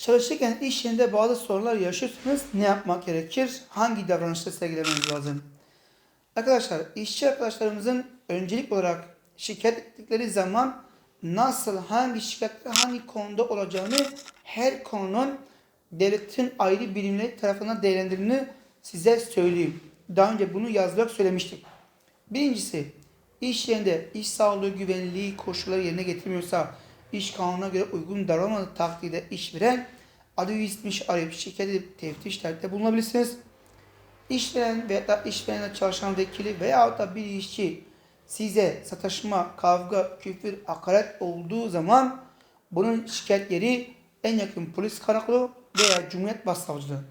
Çalışırken iş yerinde bazı sorunlar yaşıyorsanız ne yapmak gerekir? Hangi davranışta sergilemeniz lazım? Arkadaşlar işçi arkadaşlarımızın öncelik olarak şikayet ettikleri zaman nasıl, hangi şikayetler hangi konuda olacağını her konunun devletin ayrı birimleri tarafından değerlendirildiğini size söyleyeyim. Daha önce bunu yazılarak söylemiştik. Birincisi iş yerinde iş sağlığı güvenliği koşulları yerine getirmiyorsa iş kanununa göre uygun davranmadığı takdirde işveren adı 170 arayıp şikayet edip teftiş talipte bulunabilirsiniz. İşveren veya da işverenle çalışan vekili veya da bir işçi size sataşma, kavga, küfür, hakaret olduğu zaman bunun şikayet yeri en yakın polis karakolu veya Cumhuriyet Başsavcılığı.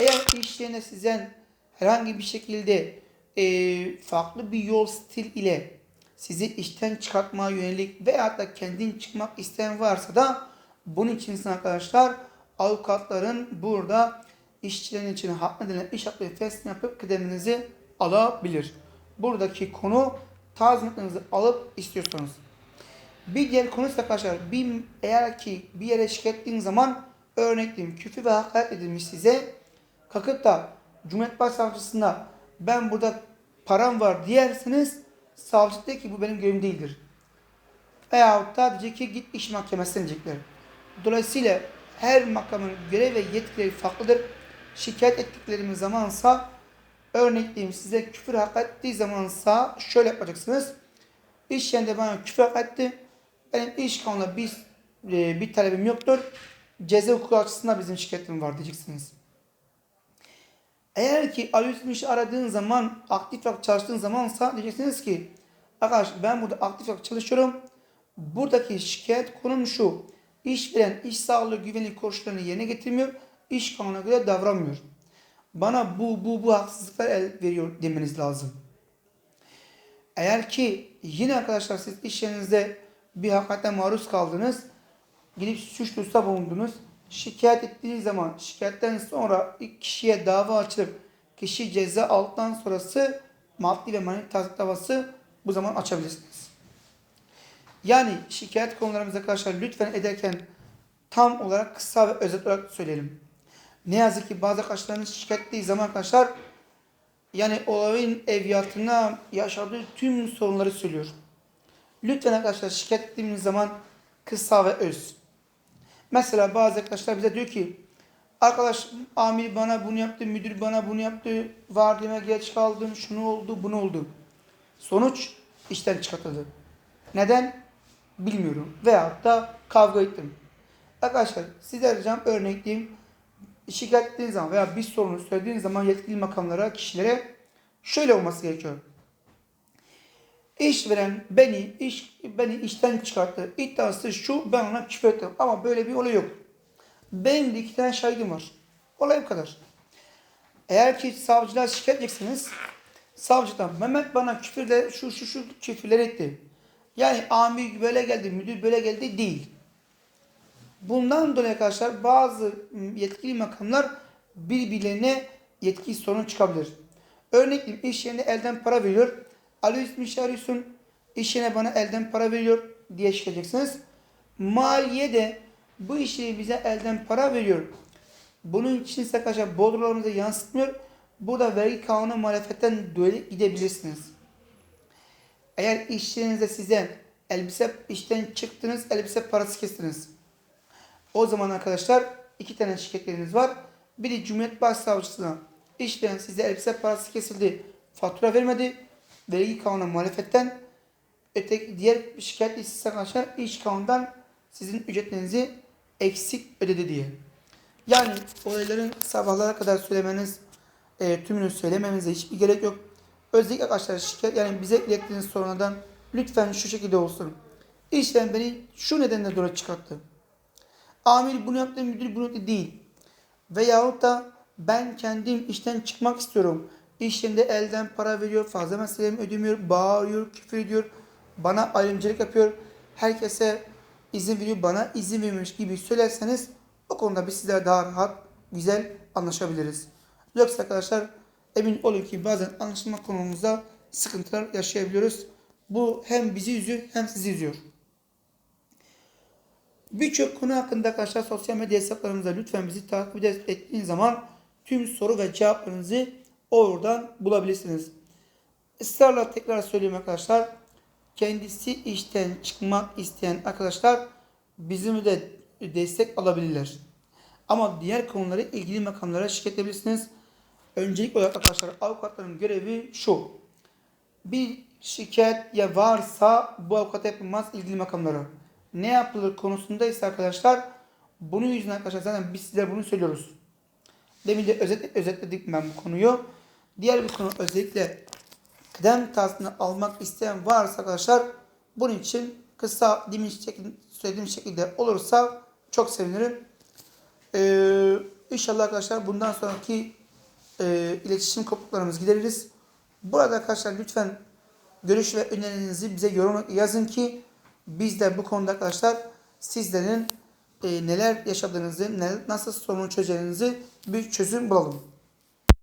Eğer iş yerine sizden herhangi bir şekilde e, farklı bir yol stil ile sizi işten çıkartmaya yönelik veya da kendin çıkmak isteyen varsa da bunun için arkadaşlar avukatların burada işçilerin için hak nedeniyle iş hakları fesli yapıp kıdeminizi alabilir. Buradaki konu tazminatınızı alıp istiyorsanız. Bir diğer konu ise arkadaşlar bir, eğer ki bir yere şikayet ettiğiniz zaman örnek küfür ve hakaret edilmiş size kalkıp da Cumhuriyet Başsavcısına ben burada param var diyerseniz savcı de ki bu benim görevim değildir. Veyahut da diyecek ki git iş mahkemesine diyecekler. Dolayısıyla her makamın görev ve yetkileri farklıdır. Şikayet ettiklerimiz zamansa örnek diyeyim size küfür hakaret ettiği zamansa şöyle yapacaksınız. İş yerinde bana küfür hakaret etti. Benim iş kanununda bir, e, bir talebim yoktur. Ceza hukuku açısından bizim şikayetim var diyeceksiniz. Eğer ki algoritmiş aradığın zaman aktif olarak çalıştığın zamansa diyeceksiniz ki arkadaş ben burada aktif olarak çalışıyorum. Buradaki şikayet konum şu. İşveren iş sağlığı güvenlik koşullarını yerine getirmiyor. İş kanununa göre davranmıyor. Bana bu bu bu haksızlıklar el veriyor demeniz lazım. Eğer ki yine arkadaşlar siz iş yerinizde bir hakikaten maruz kaldınız. Gidip suç duyurusu bulundunuz. Şikayet ettiğiniz zaman şikayetten sonra kişiye dava açılıp kişi ceza aldıktan sonrası maddi ve manevi tazminat davası bu zaman açabilirsiniz. Yani şikayet konularımızı arkadaşlar lütfen ederken tam olarak kısa ve özet olarak söyleyelim. Ne yazık ki bazı arkadaşlarımız şikayet ettiği zaman arkadaşlar yani olayın eviyatına yaşadığı tüm sorunları söylüyor. Lütfen arkadaşlar şikayet ettiğimiz zaman kısa ve öz. Mesela bazı arkadaşlar bize diyor ki arkadaş amir bana bunu yaptı, müdür bana bunu yaptı, vardiyama geç kaldım, şunu oldu, bunu oldu. Sonuç işten çıkartıldı. Neden? Bilmiyorum. Veyahut da kavga ettim. Arkadaşlar size ricam örnekleyeyim. Şikayet ettiğiniz zaman veya bir sorunu söylediğiniz zaman yetkili makamlara, kişilere şöyle olması gerekiyor. İşveren beni iş beni işten çıkarttı. İddiası şu ben ona küfür ettim. Ama böyle bir olay yok. Benim de iki tane şahidim var. Olay bu kadar. Eğer ki savcılığa şikayet edeceksiniz. Savcıdan Mehmet bana küfürle şu şu şu küfürler etti. Yani amir böyle geldi, müdür böyle geldi değil. Bundan dolayı arkadaşlar bazı yetkili makamlar birbirlerine yetki sorunu çıkabilir. Örnek iş yerine elden para veriyor. Ali İsmi arıyorsun. İş yerine bana elden para veriyor diye çıkacaksınız. Maliye de bu işi bize elden para veriyor. Bunun için ise arkadaşlar bodrolarımıza yansıtmıyor. Burada vergi kanunu muhalefetten dolayı gidebilirsiniz. Eğer iş yerinizde size elbise işten çıktınız, elbise parası kestiniz. O zaman arkadaşlar iki tane şirketleriniz var. Biri Cumhuriyet Başsavcısına işten size elbise parası kesildi, fatura vermedi. Vergi kanunu muhalefetten öteki diğer şikayet ise arkadaşlar iş kanundan sizin ücretlerinizi eksik ödedi diye. Yani olayların sabahlara kadar söylemeniz, e, tümünü söylememize hiçbir gerek yok. Özellikle arkadaşlar şikayet yani bize ilettiğiniz sorunlardan lütfen şu şekilde olsun. İşten beni şu nedenle dolayı çıkarttı. Amir bunu yaptı, müdür bunu yaptı değil. Veyahut da ben kendim işten çıkmak istiyorum. İş yerinde elden para veriyor, fazla meselemi ödemiyor, bağırıyor, küfür ediyor, bana ayrımcılık yapıyor. Herkese izin veriyor, bana izin vermemiş gibi söylerseniz o konuda biz sizler daha rahat, güzel anlaşabiliriz. Yoksa arkadaşlar emin olun ki bazen anlaşma konumuzda sıkıntılar yaşayabiliyoruz. Bu hem bizi üzüyor hem sizi üzüyor. Birçok konu hakkında arkadaşlar sosyal medya hesaplarımıza lütfen bizi takip ettiğiniz zaman tüm soru ve cevaplarınızı oradan bulabilirsiniz. Israrla tekrar söyleyeyim arkadaşlar. Kendisi işten çıkmak isteyen arkadaşlar bizim de destek alabilirler. Ama diğer konuları ilgili makamlara şikayet edebilirsiniz. Öncelik olarak arkadaşlar avukatların görevi şu. Bir şikayet ya varsa bu avukat yapılmaz ilgili makamlara. Ne yapılır konusunda ise arkadaşlar bunun yüzünden arkadaşlar zaten biz sizlere bunu söylüyoruz. Demin de özet, özetledik ben bu konuyu. Diğer bir konu özellikle kıdem tazminatını almak isteyen varsa arkadaşlar bunun için kısa şekilde, söylediğim şekilde olursa çok sevinirim. Ee, inşallah arkadaşlar bundan sonraki e, iletişim kopukluklarımızı gideririz. Burada arkadaşlar lütfen görüş ve önerilerinizi bize yorum yazın ki biz de bu konuda arkadaşlar sizlerin e, neler yaşadığınızı, ne, nasıl sorunu çözeceğinizi bir çözüm bulalım.